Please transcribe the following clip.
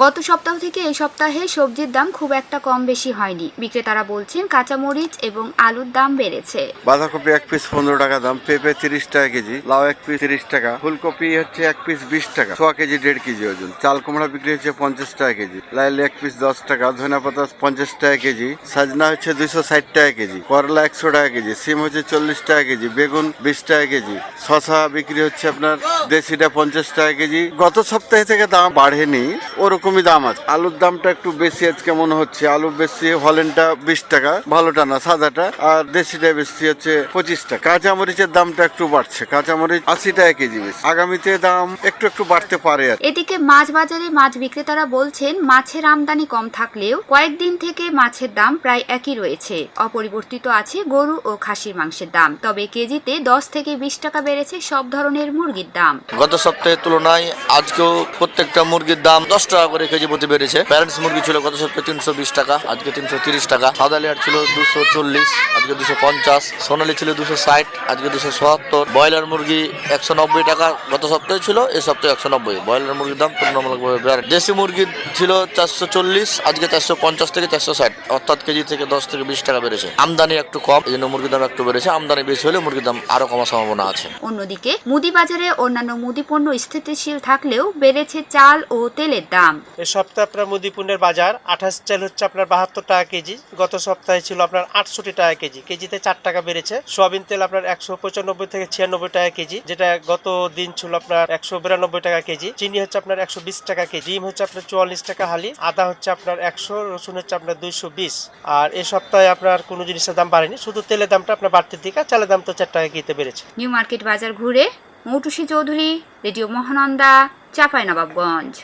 গত সপ্তাহ থেকে এই সপ্তাহে সবজির দাম খুব একটা কম বেশি হয়নি। বিক্রেতারা বলছেন কাঁচামরিচ এবং আলুর দাম বেড়েছে। বাঁধাকপি এক পিস পনেরো টাকা দাম, পেঁপে তিরিশ টাকা কেজি, লাউ এক পিস তিরিশ টাকা, ফুলকপি হচ্ছে এক পিস বিশ টাকা ছ কেজি দেড় কেজি ওজন, চাল কুমড়া বিক্রি হচ্ছে পঞ্চাশ টাকা কেজি, লাইল এক পিস দশ টাকা ধনিয়া পাতা পঞ্চাশ টাকা কেজি, সাজনা হচ্ছে দুইশো ষাট টাকা কেজি, করলা একশো টাকা কেজি, সিম হচ্ছে চল্লিশ টাকা কেজি, বেগুন বিশ টাকা কেজি শশা বিক্রি হচ্ছে আপনার দেশিটা পঞ্চাশ টাকা কেজি। গত সপ্তাহে থেকে দাম বাড়েনি ওরকমই দাম আছে। আলুর দামটা একটু বেশি আজকে মনে হচ্ছে। আলু বেশি হলেনটা বিশ টাকা ভালোটা না সাদাটা। আর দেশিটা বেশি হচ্ছে পঁচিশ টাকা। কাঁচামরিচের দামটা একটু বাড়ছে। কাঁচামরিচ আশি টাকা কেজি বেশি। আগামীতে দাম একটু একটু বাড়তে পারে এদিকে মাছ বাজারে মাছ বিক্রেতারা বলছেন মাছের আমদানি কম থাকলেও কয়েকদিন থেকে মাছের দাম প্রায় একই রয়েছে। অপরিবর্তিত আছে গরু ও খাসির মাংসের দাম। তবে কেজিতে দশ থেকে বিশ টাকা বেড়েছে সব ধরনের মুরগির দাম। গত সপ্তাহের তুলনায় আজকেও প্রত্যেকটা মুরগির দাম দশ টাকা করে কেজি প্রতি বেড়েছে। প্যারেন্টস মুরগি ছিল গত সপ্তাহে তিনশো বিশ টাকা। আজকে তিনশো তিরিশ টাকা। সাদা লেয়ার ছিল দুশো চল্লিশ, আজকে দুশো পঞ্চাশ। সোনালি ছিল দুশো ষাট, আজকে দুশো সত্তর। ব্রয়লার মুরগি একশো নব্বই টাকা গত সপ্তাহে ছিল, এ সপ্তাহে একশো নব্বই। ব্রয়লার মুরগির দাম তুলনামূলকভাবে দেশি মুরগি ছিল চারশো চল্লিশ, আজকে চারশো পঞ্চাশ থেকে চারশো ষাট। অর্থাৎ কেজি থেকে দশ থেকে বিশ টাকা বেড়েছে। আমদানি একটু কম, এই জন্য মুরগির দাম একটু বেড়েছে। আমদানি বেশি হলে মুরগির দাম আরও কমার সম্ভাবনা আছে। অন্যদিকে মুদি বাজারে অন্যান্য মুদি পণ্য স্থিতিশীল থাকলেও বেড়েছে চাল ও তেলের দাম। এই সপ্তাহে আপনার মুদিপুণের বাজার, আঠাশ চাল হচ্ছে আপনার বাহাত্তর টাকা কেজি। গত সপ্তাহে ছিল আপনার আটষট্টি টাকা কেজি। কেজিতে চার টাকা বেড়েছে। সোয়াবিন তেল আপনার একশো পঁচানব্বই থেকে ছিয়ানব্বই টাকা কেজি, যেটা গত দিন ছিল আপনার একশো বিরানব্বই টাকা কেজি। চিনি হচ্ছে আপনার একশো বিশ টাকা কেজি। ডিম হচ্ছে আপনার চুয়াল্লিশ টাকা হালি। আদা হচ্ছে আপনার একশো, রসুন হচ্ছে আপনার দুইশো বিশ। আর এ সপ্তাহে আপনার কোনো জিনিসের দাম বাড়েনি। শুধু তেলের দামটা আপনার বাড়তির দিকে চালের দাম তো চার টাকা কেজিতে বেড়েছে। নিউ মার্কেট বাজার ঘুরে, মৌটুসী চৌধুরী, রেডিও মহানন্দা, চাঁপাইনবাবগঞ্জ।